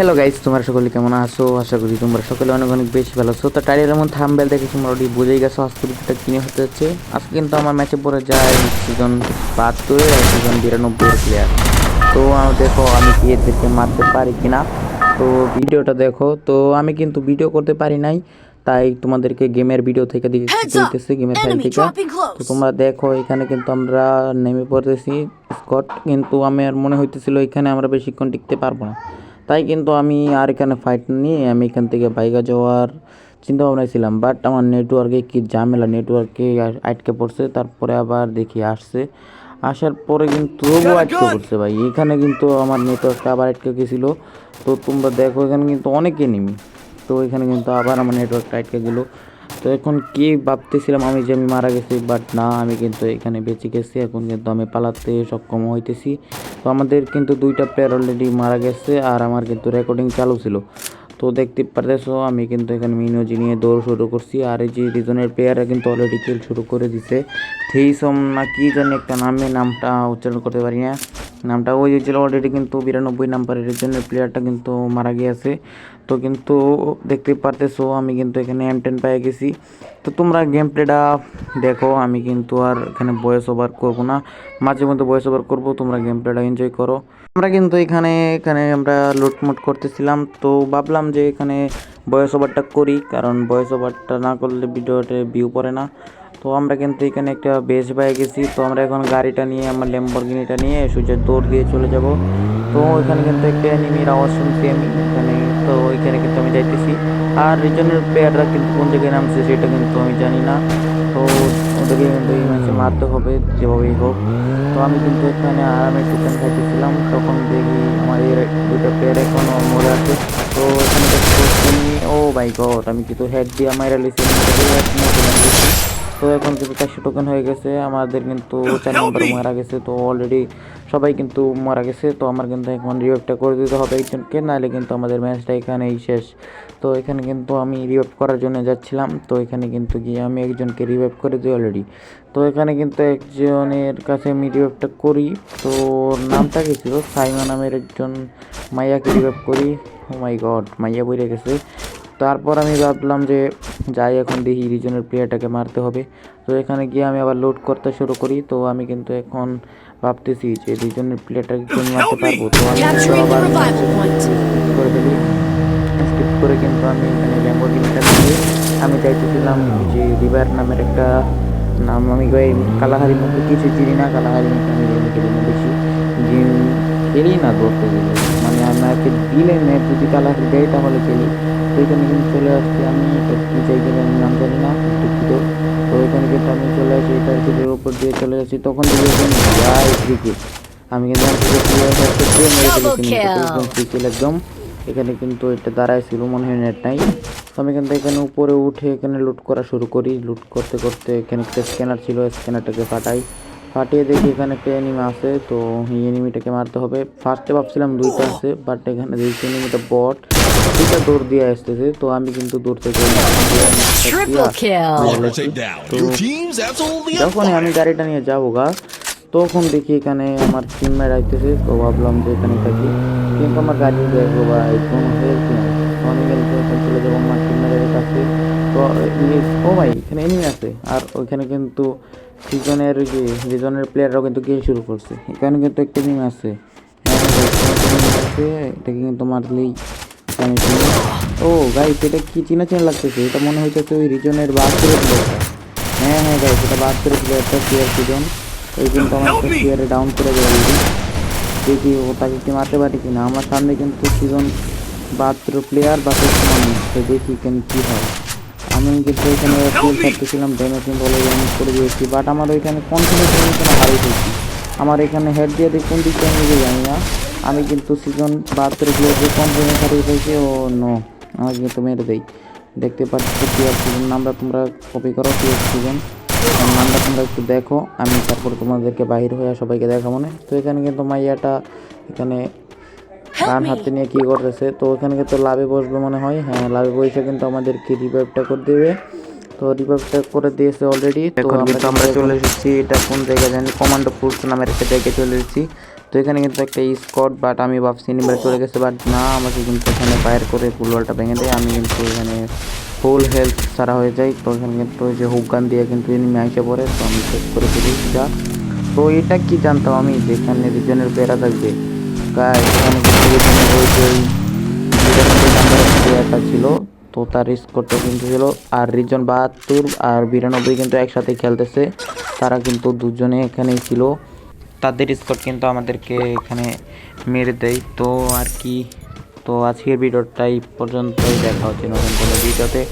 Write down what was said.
Hello guys তোমরা সকলে কেমন আছো? আশা করি তোমরা সকলে অনেক অনেক বেশি ভালো আছো। তো টাইটেলের মধ্যে থাম্বেল দেখে তোমরা অলরেডি বুঝেই গেছো আজকে ভিডিওটা কিনে হতে যাচ্ছে। আজকে কিন্তু আমার ম্যাচে পড়ে যায় সিজন বাহাত্তরের আর সিজন বিরানব্বই প্লেয়ার তো দেখো আমি কি এদেরকে মারতে পারি কিনা? তো ভিডিওটা দেখো। তো আমি কিন্তু ভিডিও করতে পারি নাই তাই তোমাদেরকে গেমের ভিডিও থেকে দিতেছি গেমের ফাইল থেকে। তো তোমরা দেখো এখানে কিন্তু আমরা নেমে পড়তেছি। স্কট কিন্তু আমার মনে হইতেছিল এখানে আমরা বেশিক্ষণ টিকতে পারব না। তাই কিন্তু আমি আর এখানে ফাইট নিয়ে আমি এখান থেকে বাইকা যাওয়ার চিন্তা ভাবনায় ছিলাম। বাট আমার নেটওয়ার্কে কি ঝামেলা? নেটওয়ার্কে আটকে পড়ছে তারপরে আবার দেখি আসছে। আসার পরে কিন্তু তবুও আটকে পড়ছে ভাই। এখানে কিন্তু আমার নেটওয়ার্কটা আবার আটকে গেছিল। তো তোমরা দেখো এখানে কিন্তু অনেক এনিমি তো এখানে কিন্তু আবার আমার নেটওয়ার্কটা আটকে গেলো। তো এখন কি ভাবতেছিলাম আমি যে আমি মারা গেছি বাট না আমি কিন্তু এখানে বেঁচে গেছি। এখন কিন্তু আমি পালাতে সক্ষম হইতেছি। তো আমাদের কিন্তু দুইটা প্লেয়ার অলরেডি মারা গেছে আর আমার কিন্তু রেকর্ডিং চালু ছিল। তো দেখতে পারতেছো, আমি কিন্তু এখানে মিনোজি নিয়ে দৌড় শুরু করছি। আর এই যে রিজনের প্লেয়াররা কিন্তু অলরেডি খেল শুরু করে দিছে। থেইসম না কি জানি একটা নামে, নামটা উচ্চারণ করতে পারি না। নামটা ওই ছিল অলরেডি কিন্তু বিরানব্বই নাম্বারের রিজনের প্লেয়ারটা কিন্তু মারা গিয়েছে। তো কিন্তু দেখতে পারতেছো, আমি কিন্তু এখানে এম টেন পেয়ে গেছি। তো তোমরা গেম প্লেটা দেখো, আমি কিন্তু আর এখানে ভয়েস ওভার করব না। মাঝে মধ্যে ভয়েস ওভার করব, তোমরা গেম প্লেটা এনজয় করো। আমরা কিন্তু এখানে এখানে আমরা লুটমুট করতেছিলাম। তো ভাবলাম যে এখানে ভয়েস ওভারটা করি, কারণ ভয়েস ওভারটা না করলে ভিডিওতে ভিউ পড়ে না। তো আমরা কিন্তু এখানে একটা বেস পেয়ে গেছি। তো আমরা এখন গাড়িটা নিয়ে, আমার ল্যাম্বরগিনিটা নিয়ে সূর্যের দৌড় দিয়ে চলে যাব। তো এখানে কিন্তু একটা এনিমির আওয়াজ শুনছি আমি। এখানে তো ওইখানে কিন্তু আমি যাইতেছি। আর রিজনের প্লেয়াররা কিন্তু কোন জায়গায় নামছে সেটা কিন্তু আমি জানি না। তো ওদেরকে কিন্তু এই ম্যাচে মারতে হবে, যেভাবেই হোক। তো আমি কিন্তু এখানে আরামে টোকেন খাইতেছিলাম। তখন দেখি আমার এই দুটো পেয়ার এখনও মরে আছে। তো এখানে ও ভাই গড আমি কিন্তু হেড দিয়ে মাইরা লিছি তো এখন কিন্তু চারশো টোকেন হয়ে গেছে। আমাদের কিন্তু চার নম্বর মারা গেছে তো অলরেডি সবাই কিন্তু মারা গেছে তো আমার কিন্তু এখন রিভাইভটা করে দিতে হবে একজনকে নাহলে কিন্তু আমাদের ম্যাচটা এখানেই শেষ। তো এখানে কিন্তু আমি রিভাইভ করার জন্য যাচ্ছিলাম তো এখানে কিন্তু গিয়ে আমি একজনকে রিভাইভ করে দিই অলরেডি তো এখানে কিন্তু একজনের কাছে আমি রিভাইভটা করি তো নামটা কি ছিল? সাইমা নামের একজন মাইয়াকে রিভাইভ করি। ও মাই গড মাইয়া বইরে গেছে। তারপর আমি ভাবলাম যে যাই এখন দেখি রিজনের প্লেয়ারটাকে মারতে হবে। তো এখানে গিয়ে আমি আবার লোড করতে শুরু করি। তো আমি কিন্তু এখন ভাবতেছি যে রিজনের প্লেয়ারটাকে কি আমি মারতে পারব? তো আমি আবার করে ফেলি। স্কিপ করে কিন্তু আমি এখানে ল্যাম্বোর্গিনিটা দিয়ে আমি চাইতেছিলাম যে রিভার নামের একটা নাম আমি ওই কালাহারির মধ্যে কিছু চিনি না কালাহারি মধ্যে আমি গেম খেলি না বেশি। গেম খেলি না ধরতে গেলে। মানে আমাকে দিলে ম্যাপ যদি কালাহারি দেয় তাহলে খেলি। এখানে কিন্তু চলে আসছি আমি কী চাই আমি নাম জানি না, দুঃখিত। তো এখানে কিন্তু আমি চলে আসি এটার দিকের উপর দিয়ে চলে আসি, তখন ক্রিকেট আমি কিন্তু. একদম। এখানে কিন্তু এটা দাঁড়ায় ছিল মনে হয় নেট নাই। আমি কিন্তু এখানে উপরে উঠে এখানে লুট করা শুরু করি। লুট করতে করতে এখানে একটা স্ক্যানার ছিল স্ক্যানারটাকে ফাটাই। ফাটিয়ে দেখি এখানে একটা এনিমি আছে, তো এই এনিমিটাকে মারতে হবে। ফার্স্টে ভাবছিলাম দুইটা আছে বাট এখানে দেখছি এনিমিটা বট দুইটা দৌড় দিয়ে আসতেছে তো আমি কিন্তু দূর থেকে যখনই আমি গাড়িটা নিয়ে যাব গা তখন দেখি এখানে আমার টিমমেট আইতেছে তো ভাবলাম যে এখানে থাকি। কিন্তু আমার গাড়ি দেখব বা হেল্প নেই। আমি কিন্তু এখন চলে যাব আমার টিমমেটের কাছে। তো ও ভাই এখানে এনিমি আছে। আর ওইখানে কিন্তু সিজনের যে সিজনের প্লেয়াররাও কিন্তু গিয়ে শুরু করছে। এখানে কিন্তু একটা এনিমি আছে। হ্যাঁ এখানে একটা enemy আমি চিনি। ও গাইস এটা কি চিনা চিনা লাগতেছে? এটা মনে হইতেছে ওই রিজনের বাহাত্তরের প্লেয়ারটা হ্যাঁ হ্যাঁ গাইস এটা বাহাত্তরের প্লেয়ারটা প্লেয়ার সিজন ওই কিন্তু আমার প্লেয়ারে ডাউন করে দেবে দেখি ও তাকে কি মারতে পারি কিনা। আমার সামনে কিন্তু সিজন বাহাত্তর প্লেয়ার বা মানুষ তো দেখি কেন কী হয়। আমি কিন্তু এখানে ফুল থাকতেছিলাম ড্যামেজ কিন্তু অলরেডি আমি করে দিয়েছি। বাট আমার ওইখানে কনফিডেন্স হারিয়ে ফেলছি। আমার এখানে হেড দিয়ে দেখুন দিকটা আমি জানি না। আমি কিন্তু সিজন বাহাত্তর প্লেয়ারকে কনফিডেন্স হারিয়ে ফেলছি? ও নো আমাকে কিন্তু মেরে দেই। দেখতে পাচ্ছি প্লেয়ার সিজন নামটা তোমরা কপি করো প্লেয়ার সিজন নামটা তোমরা একটু দেখো আমি তারপর তোমাদেরকে বাহির হয়ে সবাইকে দেখাবো না তো এখানে কিন্তু মাইয়াটা এখানে রান হাতে নিয়ে কি করতেছে? তো ওখানে কিন্তু লাভে বসবে মনে হয়। হ্যাঁ লাভে বসে কিন্তু আমাদেরকে রিভাইভটা করে দেবে। তো রিভাইভটা করে দিয়েছে অলরেডি তো আমরা চলে এসেছি এটা কোন জায়গায় জানি কমান্ডো পুরস নামের একটা জায়গায় চলে এসেছি। তো এখানে কিন্তু একটা স্কট বাট আমি ভাবছি নিমের চলে গেছে বাট না, আমাকে কিন্তু এখানে ফায়ার করে ফুলওয়ালটা ভেঙে দেয়। আমি কিন্তু এখানে ফুল হেলথ ছাড়া হয়ে যাই। তো এখানে কিন্তু যে হুক গান দিয়ে কিন্তু এনিমি আইসে পড়ে, তো আমি চেক করে ফেলি যা। তো এটা কি জানতাম আমি? যে এখানে রিজনের বেড়া থাকবে। প্লেয়ারটা ছিল, তো তার স্কোরটা কিন্তু ছিল আর রিজন বাহাত্তর আর বিরানব্বই কিন্তু একসাথে খেলতেছে। তারা কিন্তু দুজনে এখানেই ছিল। তাদের স্কট কিন্তু আমাদেরকে এখানে মেরে দেয়। তো আর কি। তো আজকের ভিডিওটাই পর্যন্তই। দেখা হচ্ছে নতুন কোনো ভিডিওতে।